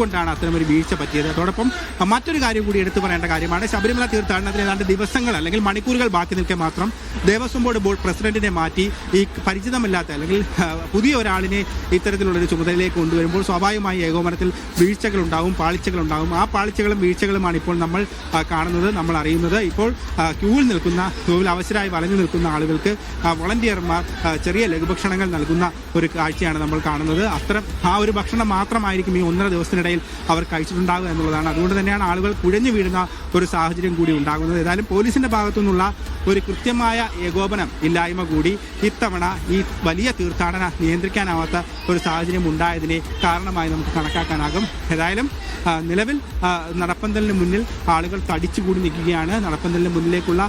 എന്തുകൊണ്ടാണ് അത്തരമൊരു വീഴ്ച പറ്റിയത്. അതോടൊപ്പം മറ്റൊരു കാര്യം കൂടി എടുത്തു പറയേണ്ട കാര്യമാണ് ശബരിമല തീർത്ഥാടനത്തിന് ഏതാണ്ട് ദിവസങ്ങൾ അല്ലെങ്കിൽ മണിക്കൂറുകൾ ബാക്കി നിൽക്കെ മാത്രം ദേവസ്വം ബോർഡ് ബോർഡ് പ്രസിഡന്റിനെ മാറ്റി ഈ പരിചിതമല്ലാത്ത അല്ലെങ്കിൽ പുതിയ ഒരാളിനെ ഇത്തരത്തിലുള്ളൊരു ചുമതലയിലേക്ക് കൊണ്ടുവരുമ്പോൾ സ്വാഭാവികമായി ഏകോപനത്തിൽ വീഴ്ചകൾ ഉണ്ടാവും പാളിച്ചകൾ ഉണ്ടാവും ആ പാളിച്ചകളും വീഴ്ചകളുമാണ് ഇപ്പോൾ നമ്മൾ കാണുന്നത് നമ്മൾ അറിയുന്നത്. ഇപ്പോൾ ക്യൂവിൽ നിൽക്കുന്ന ക്യൂവിൽ അവസരമായി വലഞ്ഞു നിൽക്കുന്ന ആളുകൾക്ക് വളണ്ടിയർമാർ ചെറിയ ലഘുഭക്ഷണങ്ങൾ നൽകുന്ന ഒരു കാഴ്ചയാണ് നമ്മൾ കാണുന്നത്. അത്തരം ആ ഒരു ഭക്ഷണം മാത്രമായിരിക്കും ഈ ഒന്നര ദിവസത്തിനിടയിൽ അവർ കഴിച്ചിട്ടുണ്ടാകുക എന്നുള്ളതാണ്. അതുകൊണ്ട് തന്നെയാണ് ആളുകൾ കുഴഞ്ഞു വീഴുന്ന ഒരു സാഹചര്യം കൂടി ഉണ്ടാകുന്നത്. ഏതായാലും പോലീസിന്റെ ഭാഗത്തു നിന്നുള്ള ഒരു കൃത്യമായ ഏകോപനം ഇല്ലായ്മ കൂടി ഇത്തവണ ഈ വലിയ തീർത്ഥാടന നിയന്ത്രിക്കാനാവാത്ത ഒരു സാഹചര്യം ഉണ്ടായതിനെ കാരണമായി നമുക്ക് കണക്കാക്കാനാകും. ഏതായാലും നിലവിൽ നടപ്പന്തലിന് മുന്നിൽ ആളുകൾ തടിച്ചുകൂടി നിൽക്കുകയാണ്. നടപ്പന്തലിന് മുന്നിലേക്കുള്ള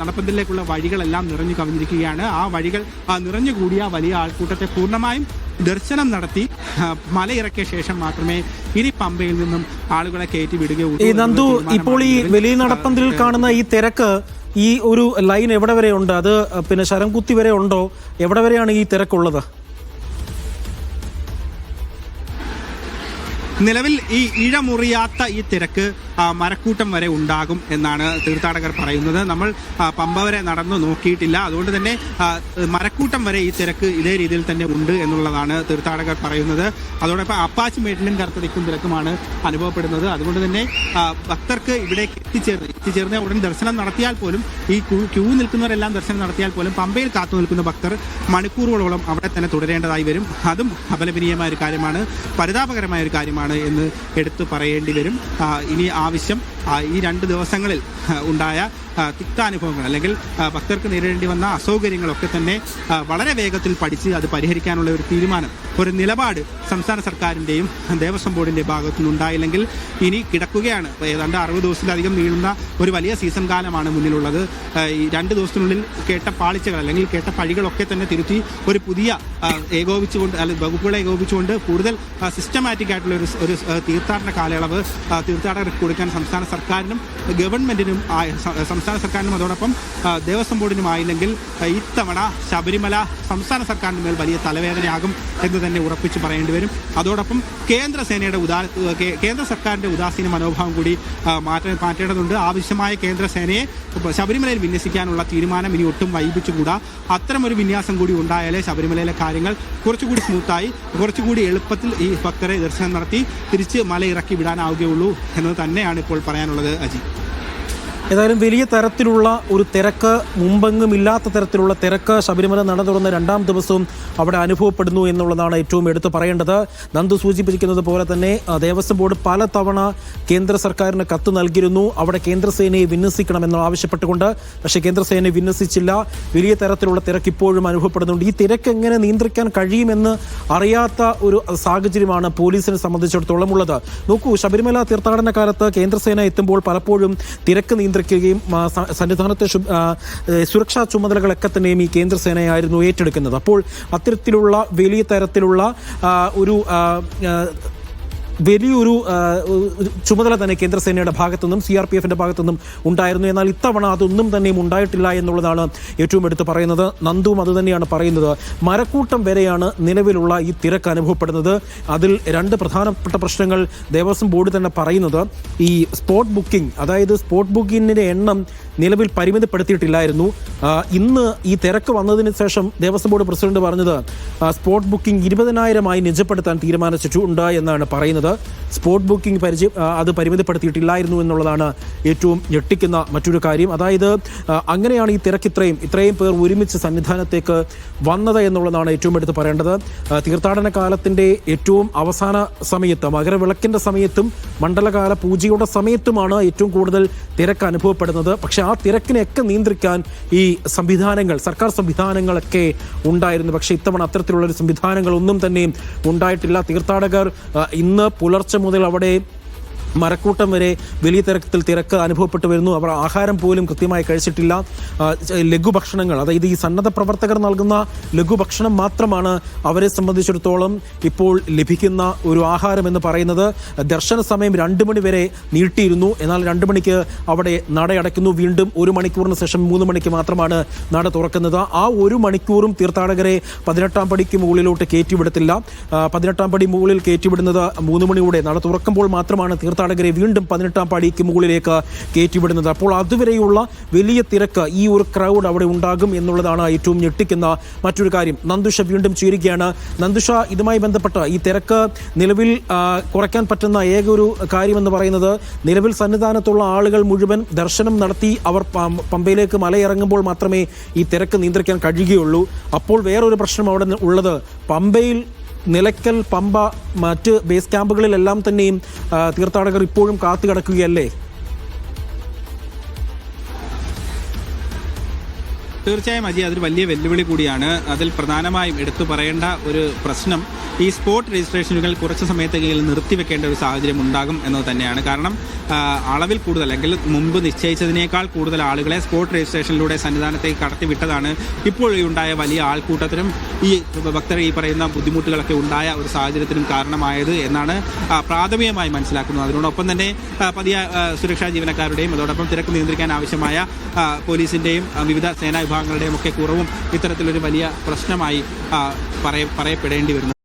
നടപ്പന്തലിലേക്കുള്ള വഴികളെല്ലാം നിറഞ്ഞു കവിഞ്ഞിരിക്കുകയാണ്. ആ വഴികൾ നിറഞ്ഞുകൂടിയ വലിയ ആൾക്കൂട്ടത്തെ പൂർണമായും ദർശനം നടത്തി മലയിറക്കിയ ശേഷം മാത്രമേ ഇനി പമ്പയിൽ നിന്നും ആളുകളെ കയറ്റി വിടുകയുള്ളൂ ഈ നന്ദു ഇപ്പോൾ ഈ വലിയ നടപ്പന്തിൽ കാണുന്ന ഈ തിരക്ക് ഈ ഒരു ലൈൻ എവിടെ വരെ ഉണ്ട്? അത് പിന്നെ ശരംകുത്തി വരെ ഉണ്ടോ? എവിടെ വരെയാണ് ഈ തിരക്കുള്ളത്? നിലവിൽ ഈ ഇഴമുറിയാത്ത ഈ തിരക്ക് മരക്കൂട്ടം വരെ ഉണ്ടാകും എന്നാണ് തീർത്ഥാടകർ പറയുന്നത്. നമ്മൾ പമ്പ വരെ നടന്നു നോക്കിയിട്ടില്ല. അതുകൊണ്ട് തന്നെ മരക്കൂട്ടം വരെ ഈ തിരക്ക് ഇതേ രീതിയിൽ തന്നെ ഉണ്ട് എന്നുള്ളതാണ് തീർത്ഥാടകർ പറയുന്നത്. അതോടൊപ്പം അപ്പാച്ചി മേട്ടിലും കറുത്തതിക്കും തിരക്കുമാണ് അനുഭവപ്പെടുന്നത്. അതുകൊണ്ട് തന്നെ ഭക്തർക്ക് ഇവിടേക്ക് എത്തിച്ചേർന്ന് എത്തിച്ചേർന്ന് ഉടൻ ദർശനം നടത്തിയാൽ പോലും ഈ ക്യൂ നിൽക്കുന്നവരെല്ലാം ദർശനം നടത്തിയാൽ പോലും പമ്പയിൽ കാത്തു നിൽക്കുന്ന ഭക്തർ മണിക്കൂറുകളോളം അവിടെ തന്നെ തുടരേണ്ടതായി വരും. അതും അപലപനീയമായ ഒരു കാര്യമാണ് പരിതാപകരമായ ഒരു കാര്യമാണ് എന്ന് എടുത്തു പറയേണ്ടി വരും. ഇനി ആവശ്യം ഈ രണ്ട് ദിവസങ്ങളിൽ ഉണ്ടായ തിക്താനുഭവങ്ങൾ അല്ലെങ്കിൽ ഭക്തർക്ക് നേരിടേണ്ടി വന്ന അസൗകര്യങ്ങളൊക്കെ തന്നെ വളരെ വേഗത്തിൽ പഠിച്ച് അത് പരിഹരിക്കാനുള്ള ഒരു തീരുമാനം ഒരു നിലപാട് സംസ്ഥാന സർക്കാരിന്റെയും ദേവസ്വം ബോർഡിന്റെ ഭാഗത്തു നിന്നുണ്ടായില്ലെങ്കിൽ ഇനി കിടക്കുകയാണ്. ഏതാണ്ട് അറുപത് ദിവസത്തിലധികം നീളുന്ന ഒരു വലിയ സീസൺ കാലമാണ് മുന്നിലുള്ളത്. ഈ രണ്ട് ദിവസത്തിനുള്ളിൽ കേട്ട പാളിച്ചകൾ അല്ലെങ്കിൽ കേട്ട പഴികളൊക്കെ തന്നെ തിരുത്തി ഒരു പുതിയ ഏകോപിച്ചുകൊണ്ട് അല്ലെങ്കിൽ വകുപ്പുകളെ ഏകോപിച്ചുകൊണ്ട് കൂടുതൽ സിസ്റ്റമാറ്റിക് ആയിട്ടുള്ള ഒരു ഒരു തീർത്ഥാടന കാലയളവ് തീർത്ഥാടകർക്ക് കൊടുക്കാൻ സംസ്ഥാന സർക്കാരിനും ഗവൺമെന്റിനും സംസ്ഥാന സർക്കാരിനും അതോടൊപ്പം ദേവസ്വം ബോർഡിനും ആയില്ലെങ്കിൽ ഇത്തവണ ശബരിമല സംസ്ഥാന സർക്കാരിന് മേൽ വലിയ തലവേദനയാകും എന്ന് തന്നെ ഉറപ്പിച്ച് പറയേണ്ടി വരും. അതോടൊപ്പം കേന്ദ്ര സേനയുടെ ഉദാ കേന്ദ്ര സർക്കാരിന്റെ ഉദാസീന മനോഭാവം കൂടി മാറ്റ മാറ്റേണ്ടതുണ്ട്. ആവശ്യമായ കേന്ദ്ര സേനയെ ശബരിമലയിൽ വിന്യസിക്കാനുള്ള തീരുമാനം ഇനി ഒട്ടും വൈകിപ്പിച്ചുകൂടാ. അത്തരമൊരു വിന്യാസം കൂടി ഉണ്ടായാലേ ശബരിമലയിലെ കാര്യങ്ങൾ കുറച്ചുകൂടി സ്മൂത്തായി കുറച്ചുകൂടി എളുപ്പത്തിൽ ഈ ഭക്തരെ ദർശനം നടത്തി തിരിച്ച് മല ഇറക്കി വിടാനാവുകയുള്ളൂ എന്ന് തന്നെയാണ് ഇപ്പോൾ പറയാനുള്ളത് അജി. ഏതായാലും വലിയ തരത്തിലുള്ള ഒരു തിരക്ക് മുമ്പെങ്ങും ഇല്ലാത്ത തരത്തിലുള്ള തിരക്ക് ശബരിമല നട തുറന്ന രണ്ടാം ദിവസവും അവിടെ അനുഭവപ്പെടുന്നു എന്നുള്ളതാണ് ഏറ്റവും എടുത്തു പറയേണ്ടത്. നന്ദു സൂചിപ്പിച്ചിരിക്കുന്നത് പോലെ തന്നെ ദേവസ്വം ബോർഡ് പല തവണ കേന്ദ്ര സർക്കാരിന് കത്ത് നൽകിയിരുന്നു. അവിടെ കേന്ദ്രസേനയെ വിന്യസിക്കണമെന്ന് ആവശ്യപ്പെട്ടുകൊണ്ട് പക്ഷേ കേന്ദ്രസേനയെ വിന്യസിച്ചില്ല. വലിയ തരത്തിലുള്ള തിരക്ക് ഇപ്പോഴും അനുഭവപ്പെടുന്നുണ്ട്. ഈ തിരക്ക് എങ്ങനെ നിയന്ത്രിക്കാൻ കഴിയുമെന്ന് അറിയാത്ത ഒരു സാഹചര്യമാണ് പോലീസിനെ സംബന്ധിച്ചിടത്തോളം ഉള്ളത്. നോക്കൂ ശബരിമല തീർത്ഥാടന കാലത്ത് കേന്ദ്രസേന എത്തുമ്പോൾ പലപ്പോഴും തിരക്ക് നിയന്ത്രിക്കുകയും സന്നിധാനത്തെ സുരക്ഷാ ചുമതലകളൊക്കെ തന്നെയും ഈ കേന്ദ്രസേനയായിരുന്നു ഏറ്റെടുക്കുന്നത്. അപ്പോൾ അത്തരത്തിലുള്ള വലിയ തരത്തിലുള്ള ഒരു വലിയൊരു ചുമതല തന്നെ കേന്ദ്രസേനയുടെ ഭാഗത്തുനിന്നും സി ആർ പി എഫിന്റെ ഭാഗത്തുനിന്നും ഉണ്ടായിരുന്നു. എന്നാൽ ഇത്തവണ അതൊന്നും തന്നെയും ഉണ്ടായിട്ടില്ല എന്നുള്ളതാണ് ഏറ്റവും എടുത്ത് പറയുന്നത്. നന്ദുവും അത് തന്നെയാണ് പറയുന്നത്. മരക്കൂട്ടം വരെയാണ് നിലവിലുള്ള ഈ തിരക്ക് അനുഭവപ്പെടുന്നത്. അതിൽ രണ്ട് പ്രധാനപ്പെട്ട പ്രശ്നങ്ങൾ ദേവസ്വം ബോർഡ് തന്നെ പറയുന്നത്. ഈ സ്പോട്ട് ബുക്കിംഗ് അതായത് സ്പോട്ട് ബുക്കിങ്ങിന്റെ എണ്ണം നിലവിൽ പരിമിതപ്പെടുത്തിയിട്ടില്ലായിരുന്നു. ഇന്ന് ഈ തിരക്ക് വന്നതിന് ശേഷം ദേവസ്വം ബോർഡ് പ്രസിഡന്റ് പറഞ്ഞത് സ്പോട്ട് ബുക്കിംഗ് ഇരുപതിനായിരമായി നിജപ്പെടുത്താൻ തീരുമാനിച്ചിട്ടുണ്ട് എന്നാണ് പറയുന്നത്. സ്പോട്ട് ബുക്കിംഗ് പരിചയം അത് പരിമിതപ്പെടുത്തിയിട്ടില്ലായിരുന്നു എന്നുള്ളതാണ് ഏറ്റവും ഞെട്ടിക്കുന്ന മറ്റൊരു കാര്യം. അതായത് അങ്ങനെയാണ് ഈ തിരക്ക് ഇത്രയും ഇത്രയും പേർ ഒരുമിച്ച് സന്നിധാനത്തേക്ക് വന്നത് എന്നുള്ളതാണ് ഏറ്റവും എടുത്ത് പറയേണ്ടത്. തീർത്ഥാടന കാലത്തിന്റെ ഏറ്റവും അവസാന സമയത്ത് മകരവിളക്കിന്റെ സമയത്തും മണ്ഡലകാല പൂജയുടെ സമയത്തുമാണ് ഏറ്റവും കൂടുതൽ തിരക്ക് അനുഭവപ്പെടുന്നത്. പക്ഷേ ആ തിരക്കിനെയൊക്കെ നിയന്ത്രിക്കാൻ ഈ സംവിധാനങ്ങൾ സർക്കാർ സംവിധാനങ്ങളൊക്കെ ഉണ്ടായിരുന്നു. പക്ഷേ ഇത്തവണ അത്തരത്തിലുള്ളൊരു സംവിധാനങ്ങളൊന്നും തന്നെ ഉണ്ടായിട്ടില്ല. തീർത്ഥാടകർ ഇന്ന് പുലർച്ചെ മുതൽ അവിടെ മരക്കൂട്ടം വരെ വലിയ തിരക്കത്തിൽ തിരക്ക് അനുഭവപ്പെട്ടു വരുന്നു. അവർ ആഹാരം പോലും കൃത്യമായി കഴിച്ചിട്ടില്ല. ലഘുഭക്ഷണങ്ങൾ അതായത് ഈ സന്നദ്ധ പ്രവർത്തകർ നൽകുന്ന ലഘുഭക്ഷണം മാത്രമാണ് അവരെ സംബന്ധിച്ചിടത്തോളം ഇപ്പോൾ ലഭിക്കുന്ന ഒരു ആഹാരം എന്ന് പറയുന്നത്. ദർശന സമയം രണ്ട് മണി വരെ നീട്ടിയിരുന്നു. എന്നാൽ രണ്ട് മണിക്ക് അവിടെ നട അടയ്ക്കുന്നു. വീണ്ടും ഒരു മണിക്കൂറിന് ശേഷം മൂന്ന് മണിക്ക് മാത്രമാണ് നട തുറക്കുന്നത്. ആ ഒരു മണിക്കൂറും തീർത്ഥാടകരെ പതിനെട്ടാം പടിക്ക് മുകളിലോട്ട് കയറ്റിവിടത്തില്ല. പതിനെട്ടാം പടി മുകളിൽ കയറ്റിവിടുന്നത് മൂന്ന് മണിയോടെ. നട തുറക്കുമ്പോൾ മാത്രമാണ് തീർത്ഥാടകരെ വീണ്ടും പതിനെട്ടാം പാടിക്ക് മുകളിലേക്ക് കയറ്റിവിടുന്നത്. അപ്പോൾ അതുവരെയുള്ള വലിയ തിരക്ക് ഈ ഒരു ക്രൗഡ് അവിടെ ഉണ്ടാകും എന്നുള്ളതാണ് ഏറ്റവും ഞെട്ടിക്കുന്ന മറ്റൊരു കാര്യം. നന്ദുഷ വീണ്ടും ചേരുകയാണ്. നന്ദുഷ ഇതുമായി ബന്ധപ്പെട്ട് ഈ തിരക്ക് നിലവിൽ കുറയ്ക്കാൻ പറ്റുന്ന ഏക ഒരു കാര്യമെന്ന് പറയുന്നത് നിലവിൽ സന്നിധാനത്തുള്ള ആളുകൾ മുഴുവൻ ദർശനം നടത്തി അവർ പമ്പയിലേക്ക് മലയിറങ്ങുമ്പോൾ മാത്രമേ ഈ തിരക്ക് നിയന്ത്രിക്കാൻ കഴിയുകയുള്ളൂ. അപ്പോൾ വേറൊരു പ്രശ്നം അവിടെ ഉള്ളത്. പമ്പയിൽ നിലയ്ക്കൽ പമ്പ മറ്റ് ബേസ് ക്യാമ്പുകളിലെല്ലാം തന്നെയും തീർത്ഥാടകർ ഇപ്പോഴും കാത്തു തീർച്ചയായും അജി അതൊരു വലിയ വെല്ലുവിളി കൂടിയാണ്. അതിൽ പ്രധാനമായും എടുത്തു പറയേണ്ട ഒരു പ്രശ്നം ഈ സ്പോട്ട് രജിസ്ട്രേഷനുകൾ കുറച്ച് സമയത്തെങ്കിലും നിർത്തിവെക്കേണ്ട ഒരു സാഹചര്യം ഉണ്ടാകും എന്നത് തന്നെയാണ്. കാരണം അളവിൽ കൂടുതൽ അല്ലെങ്കിൽ മുമ്പ് നിശ്ചയിച്ചതിനേക്കാൾ കൂടുതൽ ആളുകളെ സ്പോട്ട് രജിസ്ട്രേഷനിലൂടെ സന്നിധാനത്തേക്ക് കടത്തിവിട്ടതാണ് ഇപ്പോൾ ഉണ്ടായ വലിയ ആൾക്കൂട്ടത്തിനും ഈ ഭക്തർ ഈ പറയുന്ന ബുദ്ധിമുട്ടുകളൊക്കെ ഉണ്ടായ ഒരു സാഹചര്യത്തിനും കാരണമായത് എന്നാണ് പ്രാഥമികമായി മനസ്സിലാക്കുന്നത്. അതിനോടൊപ്പം തന്നെ പതിയ സുരക്ഷാ ജീവനക്കാരുടെയും അതോടൊപ്പം തിരക്ക് നിയന്ത്രിക്കാൻ ആവശ്യമായ പോലീസിന്റെയും വിവിധ സേനാ വിഭാഗങ്ങളുടെയും ഒക്കെ കുറവും ഇത്തരത്തിലൊരു വലിയ പ്രശ്നമായി പറയപ്പെടേണ്ടി വരുന്നു.